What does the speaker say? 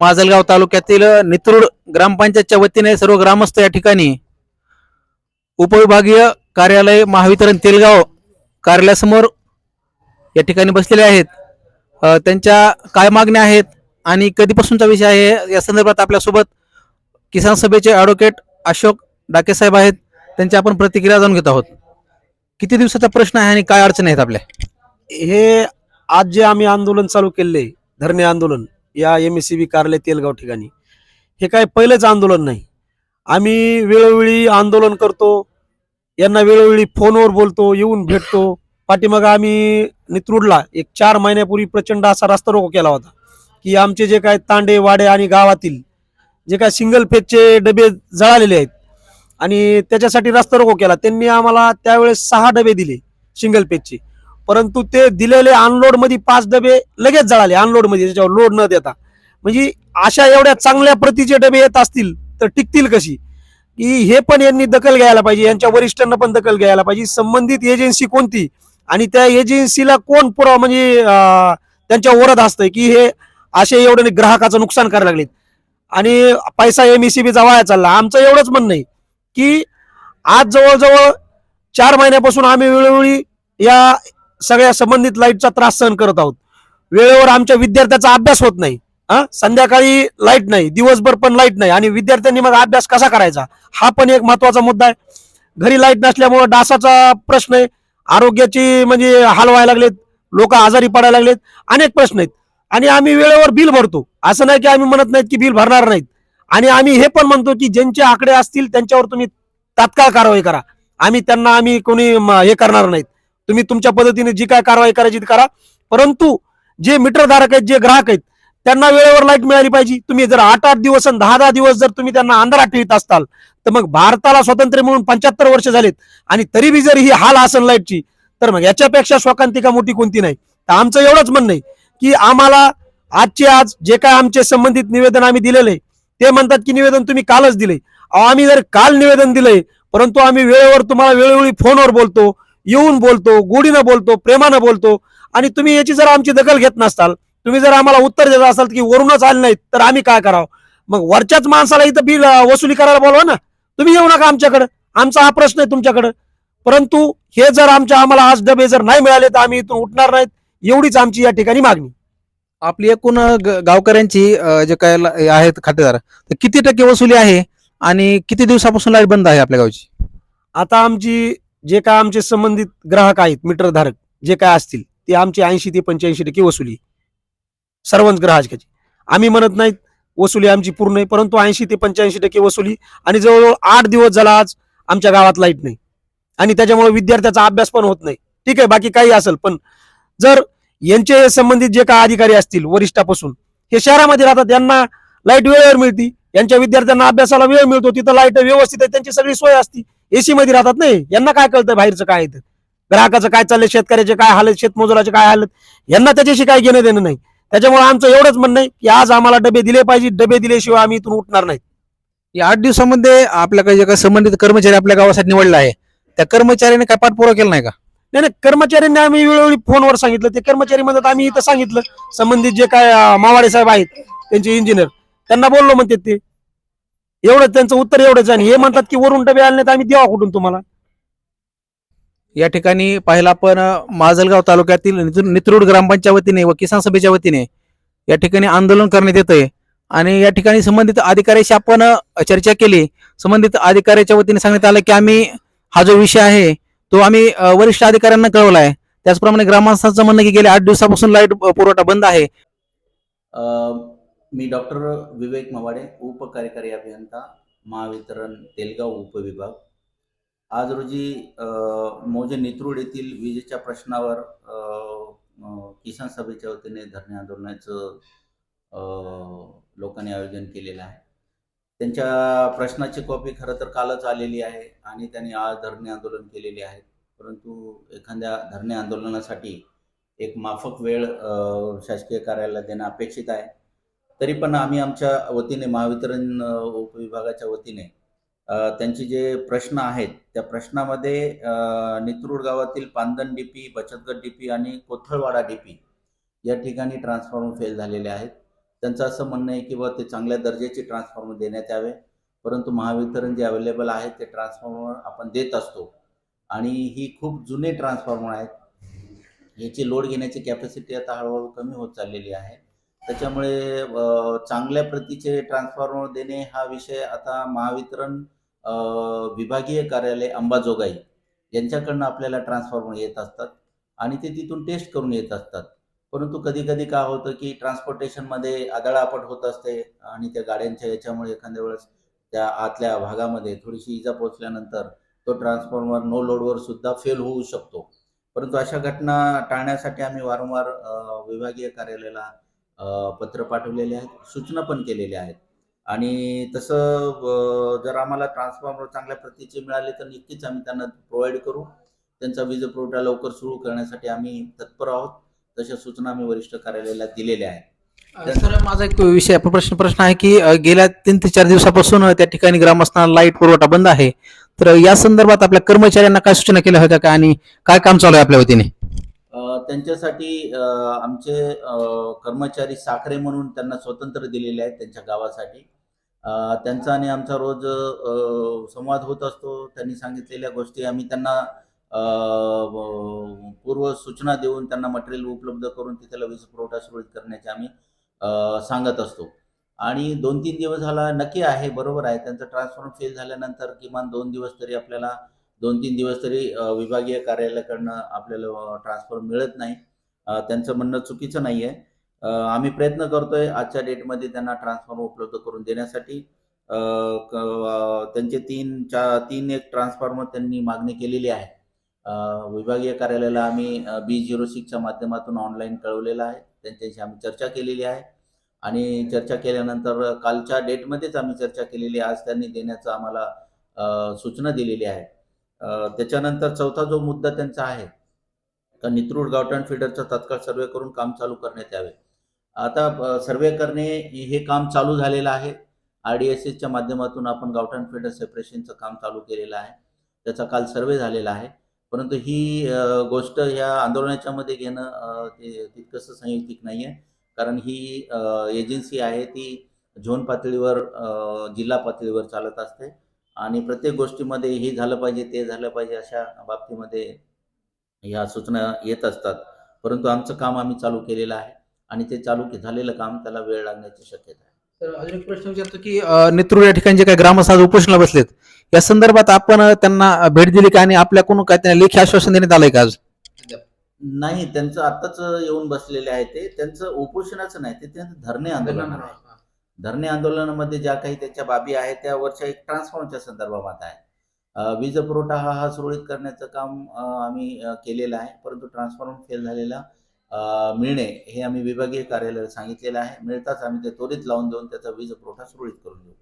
माजलगाव तालुक्यातील नित्रुड ग्रामपंचायतच्या वतीने सर्व ग्रामस्थ या ठिकाणी उपविभागीय कार्यालय महावितरण तेलगाव कार्यालयासमोर या ठिकाणी बसलेले आहेत. त्यांच्या काय मागण्या आहेत आणि कधीपासूनचा विषय आहे या संदर्भात आपल्यासोबत किसान सभेचे ॲडव्होकेट अशोक डाके साहेब आहेत. त्यांच्या आपण प्रतिक्रिया जाणून घेत आहोत. किती दिवसाचा प्रश्न आहे आणि काय अडचणी आहेत आपल्या? हे आज जे आम्ही आंदोलन चालू केले धरणे आंदोलन या एम एस सी बी कार्यालय तेलगाव ठिकाणी. हे काय पहिलंच आंदोलन नाही. आम्ही वेळोवेळी आंदोलन करतो. यांना वेळोवेळी फोनवर बोलतो येऊन भेटतो. पाठीमागं आम्ही नित्रुडला एक चार महिन्यापूर्वी प्रचंड असा रास्ता रोको केला होता. की आमचे जे काय तांडे वाडे आणि गावातील जे काय सिंगल फेजचे डबे जळालेले आहेत आणि त्याच्यासाठी रास्ता रोको केला. त्यांनी आम्हाला त्यावेळेस सहा डबे दिले सिंगल पेजचे परंतु ते दिलेले अनलोडमध्ये पाच डबे लगेच जळाले. अनलोडमध्ये त्याच्यावर लोड न देता. म्हणजे अशा एवढ्या चांगल्या प्रतीचे डबे येत असतील तर टिकतील कशी? की हे पण यांनी दखल घ्यायला पाहिजे यांच्या वरिष्ठांना पण दखल घ्यायला पाहिजे. संबंधित एजन्सी कोणती? आणि त्या एजन्सीला कोण पुरावा म्हणजे त्यांच्या ओरत असतंय की हे असे एवढे ग्राहकाचं नुकसान करायला लागलेत. आणि पैसा एम सी बीचा वाया चालला. आमचं एवढंच म्हणणं आहे की आज जवळजवळ चार महिन्यापासून आम्ही वेळोवेळी या सगळ्या संबंधित लाईटचा त्रास सहन करत आहोत. वेळेवर आमच्या विद्यार्थ्याचा अभ्यास होत नाही. हा? संध्याकाळी लाइट नाही. दिवसभर पण लाइट नाही. आणि विद्यार्थ्यांनी मग अभ्यास कसा करायचा? हा पण एक महत्त्वाचा मुद्दा आहे. घरी लाइट नसल्यामुळे डासाचा प्रश्न आहे. आरोग्याची म्हणजे हाल व्हायला लागलेत. लोक आजारी पडायला लागलेत. अनेक प्रश्न आहेत. आणि आम्ही वेळेवर बिल भरतो. असं नाही की आम्ही म्हणत नाहीत की बिल भरणार नाहीत. आणि आम्ही हे पण म्हणतो की ज्यांचे आकडे असतील त्यांच्यावर तुम्ही तात्काळ कारवाई करा. आम्ही त्यांना आम्ही कोणी हे करणार नाहीत. तुम्ही तुमच्या पद्धतीने जी काय कारवाई करायची ती करा. परंतु जे मीटरधारक आहेत जे ग्राहक आहेत त्यांना वेळेवर लाइट मिळाली पाहिजे. तुम्ही जर आठ आठ दिवस आणि दहा दहा दिवस जर तुम्ही त्यांना अंधारात ठेवत असताल तर मग भारताला स्वातंत्र्य मिळून पंच्याहत्तर वर्ष झालेत आणि तरी बी जर ही हाल असेल लाईटची तर मग याच्यापेक्षा शोकांतिका मोठी कोणती नाही. तर आमचं एवढंच म्हणणं आहे की आम्हाला आजचे आज जे काय आमचे संबंधित निवेदन आम्ही दिलेलं आहे ते म्हणतात की निवेदन तुम्ही कालच दिले. अहो, आम्ही जर काल निवेदन दिलंय परंतु आम्ही वेळेवर तुम्हाला वेळोवेळी फोनवर बोलतो येऊन बोलतो गोडीनं बोलतो प्रेमानं बोलतो. आणि तुम्ही याची जर आमची दखल घेत नसताल तुम्ही जर आम्हाला उत्तर देत असाल की वरूनच आले नाहीत तर आम्ही काय करावं? मग वरच्याच माणसाला इथं बिल वसुली करायला बोलवा ना. तुम्ही येऊ नका आमच्याकडे. आमचा हा प्रश्न आहे तुमच्याकडे. परंतु हे जर आमच्या आम्हाला आज डबे जर नाही मिळाले तर आम्ही इथून उठणार नाहीत. एवढीच आमची या ठिकाणी मागणी. आपली एकूण गावकऱ्यांची जे काय आहेत खातेदार तर किती टक्के वसुली आहे आणि किती दिवसापासून लाइट बंद आहे आपल्या गावची? आता आमची जे काय आमचे संबंधित ग्राहक आहेत मीटरधारक जे काय असतील ते आमची ऐंशी ते पंच्याऐंशी टक्के वसुली. सर्वच ग्राहकाची. आम्ही म्हणत नाहीत वसुली आमची पूर्ण आहे परंतु ऐंशी ते पंच्याऐंशी टक्के वसुली. आणि जवळजवळ आठ दिवस झाला आज आमच्या गावात लाइट नाही. आणि त्याच्यामुळे विद्यार्थ्याचा अभ्यास पण होत नाही. ठीक आहे बाकी काही असेल पण जर यांचे संबंधित जे काय अधिकारी असतील वरिष्ठापासून हे शहरामध्ये राहतात यांना लाइट वेळेवर मिळती. यांच्या विद्यार्थ्यांना अभ्यासाला वेळ मिळतो तिथं लाइट व्यवस्थित आहे त्यांची सगळी सोय असती. एसी मध्ये राहतात नाही. यांना काय कळतं बाहेरचं काय आहे ते. ग्राहकाचं काय चाललंय शेतकऱ्याचे काय हालत शेतमजुराचे काय हालत यांना त्याच्याशी काय घेणं देणं नाही. त्याच्यामुळे आमचं एवढंच म्हणणं आहे की आज आम्हाला डबे दिले पाहिजे. डबे दिल्याशिवाय आम्ही इथून उठणार नाही. या आठ दिवसामध्ये आपल्याकडे जे काही संबंधित कर्मचारी आपल्या गावासाठी निवडला आहे त्या कर्मचाऱ्याने काय पाठपुरावा केला नाही का? नाही नाही. कर्मचाऱ्यांनी आम्ही वेळोवेळी फोनवर सांगितलं. ते कर्मचारी म्हणतात आम्ही इथं सांगितलं. संबंधित जे काय मावाडे साहेब आहेत त्यांचे इंजिनियर त्यांना बोललो म्हणते ते. एवढंच त्यांचं उत्तर एवढंच आहे. आणि हे म्हणतात की वरून डबे आले नाहीत आम्ही देवा कुठून तुम्हाला? या ठिकाणी पाहिला आपण माजलगाव तालुक्यातील नित्र- नित्रुड ग्रामपंचायत वतीने व किसान सभेच्या वतीने या ठिकाणी आंदोलन करण्यात येतंय. आणि या ठिकाणी संबंधित अधिकाऱ्याशी आपण चर्चा केली. संबंधित अधिकाऱ्याच्या वतीने सांगण्यात आलं की आम्ही हा जो विषय आहे तो आम्ही वरिष्ठ अधिकाऱ्यांना कळवला आहे त्याचप्रमाणे ग्रामस्थांचं म्हणणं की गेल्या आठ दिवसापासून लाइट पुरवठा बंद आहे. अ, मी डॉक्टर विवेक मवाडे उपकार्यकारी अभियंता महावितरण तेलगाव उपविभाग आज रोजी मोजे नेतृड नित्रूड येथील विजेच्या प्रश्नावर किसान सभेच्या वतीने धरणे आंदोलनाचं लोकांनी आयोजन केलेलं आहे. त्यांच्या प्रश्नाची कॉपी खरं तर कालच आलेली आहे आणि त्यांनी आज धरणे आंदोलन केलेले आहे. परंतु एखाद्या धरणे आंदोलनासाठी एक माफक वेळ शासकीय कार्यालयाला देणं अपेक्षित आहे. तरी पण आम्ही आमच्या वतीने महावितरण उपविभागाच्या वतीने त्यांचे जे प्रश्न आहेत त्या प्रश्नामध्ये नितरूड गावातील पांदन डीपी बचतगट डीपी आणि कोथळवाडा डीपी या ठिकाणी ट्रान्सफॉर्मर फेल झालेले आहेत. त्यांचं असं म्हणणं आहे की बा ते चांगल्या दर्जाचे ट्रान्सफॉर्मर देण्यात यावे. परंतु महावितरण जे अवेलेबल आहे ते ट्रान्सफॉर्मर आपण देत असतो. आणि ही खूप जुने ट्रान्सफॉर्मर आहेत. याची लोड घेण्याची कॅपॅसिटी आता हळूहळू कमी होत चाललेली आहे. त्याच्यामुळे चांगल्या प्रतीचे ट्रान्सफॉर्मर देणे हा विषय आता महावितरण विभागीय कार्यालय अंबाजोगाई यांच्याकडनं आपल्याला ट्रान्सफॉर्मर येत असतात आणि ते तिथून टेस्ट करून येत असतात. परंतु कधी कधी काय होतं की ट्रान्सपोर्टेशनमध्ये आदळापट होत असते आणि त्या गाड्यांच्या याच्यामुळे एखाद्या वेळेस त्या आतल्या भागामध्ये थोडीशी इजा पोचल्यानंतर तो ट्रान्सफॉर्मर नो लोडवर सुद्धा फेल होऊ शकतो. परंतु अशा घटना टाळण्यासाठी आम्ही वारंवार विभागीय कार्यालयाला पत्र पाठवलेले आहेत सूचना पण केलेल्या आहेत. आणि तसं जर आम्हाला ट्रान्सफॉर्मर चांगल्या प्रतीचे मिळाले तर नक्कीच आम्ही त्यांना प्रोव्हाइड करू. त्यांचा वीज पुरवठा लवकर सुरू करण्यासाठी आम्ही तत्पर आहोत. तशा सूचना आम्ही वरिष्ठ कार्यालयाला दिलेल्या आहेत. सर माझा एक विषय प्रश्न प्रश्न आहे की गेल्या तीन ते चार दिवसापासून त्या ठिकाणी ग्रामस्थांना लाइट पुरवठा बंद आहे. तर या संदर्भात आपल्या कर्मचाऱ्यांना काय सूचना केल्या होत्या का? आणि काय काम चालू आहे आपल्या वतीने? त्यांच्यासाठी आमचे कर्मचारी साखरे म्हणून त्यांना स्वतंत्र दिलेले आहेत त्यांच्या गावासाठी. त्यांचा आणि आमचा रोज संवाद होत असतो. त्यांनी सांगितलेल्या गोष्टी आम्ही त्यांना पूर्व सूचना देऊन त्यांना मटेरियल उपलब्ध करून तिथला वीज पुरवठा सुरळीत करण्याचे आम्ही सांगत असतो. आणि दोन तीन दिवस झाला नक्की आहे बरोबर आहे. त्यांचं ट्रान्सफॉर्म फेल झाल्यानंतर किमान दोन दिवस तरी आपल्याला दोन तीन दिवस तरी विभागीय कार्यालयाकडनं आपल्याला ट्रान्सफर मिळत नाही. त्यांचं म्हणणं चुकीचं नाही आहे आम्ही प्रयत्न करतोय आजच्या डेटमध्ये त्यांना ट्रान्सफॉर्म उपलब्ध करून देण्यासाठी. क- त्यांचे तीन चा तीन एक ट्रान्सफॉर्मर त्यांनी मागणी केलेली आहे. विभागीय कार्यालयाला आम्ही बी झिरो सिक्सच्या माध्यमातून ऑनलाईन कळवलेलं आहे. त्यांच्याशी आम्ही चर्चा केलेली आहे. आणि चर्चा केल्यानंतर कालच्या डेटमध्येच आम्ही चर्चा केलेली आज त्यांनी देण्याचं आम्हाला सूचना दिलेली आहे. त्याच्यानंतर चौथा जो मुद्दा त्यांचा आहे का नित्रूड गावटन फिडरचा तत्काळ सर्वे करून काम चालू करण्यात यावे. आता सर्वे करणे हे काम चालू झालेलं आहे. आर डी एस एसच्या माध्यमातून आपण गावटन फिडर सेपरेशनचं काम चालू केलेलं आहे. त्याचा काल सर्वे झालेला आहे. परंतु ही गोष्ट ह्या आंदोलनाच्या मध्ये घेणं ते तितकंसं संयुक्तिक नाही आहे कारण ही एजन्सी आहे ती झोन पातळीवर जिल्हा पातळीवर चालत असते. आणि प्रत्येक गोष्टीमध्ये हे झालं पाहिजे ते झालं पाहिजे अशा बाबतीमध्ये ह्या सूचना येत असतात. परंतु आमचं काम आम्ही चालू केलेलं आहे आणि ते चालू के- झालेलं काम त्याला वेळ लागण्याची शक्यता आहे. तर अजून एक प्रश्न विचारतो की नेतृत्व या ठिकाणी जे काही ग्रामस्थ आज उपोषणाला बसलेत या संदर्भात आपण त्यांना भेट दिली का आणि आपल्याकडून काय त्यांना लेखी आश्वासन देण्यात आलंय का आज? नाही त्यांचं आत्ताच येऊन बसलेले आहे ते. त्यांचं उपोषणाचं नाही ते त्यांचं धरणे आंदोलन आहे. धरणे आंदोलनामध्ये ज्या काही त्याच्या बाबी आहेत त्या वरच्या एक ट्रान्सफॉर्मच्या संदर्भात आहे वीज पुरवठा हा हा सुरळीत करण्याचं काम आम्ही केलेलं आहे. परंतु ट्रान्सफॉर्म फेल झालेला मिळणे हे आम्ही विभागीय कार्यालयाला सांगितलेलं आहे. मिळताच आम्ही ते त्वरित लावून देऊन त्याचा वीज पुरवठा सुरळीत करून देऊ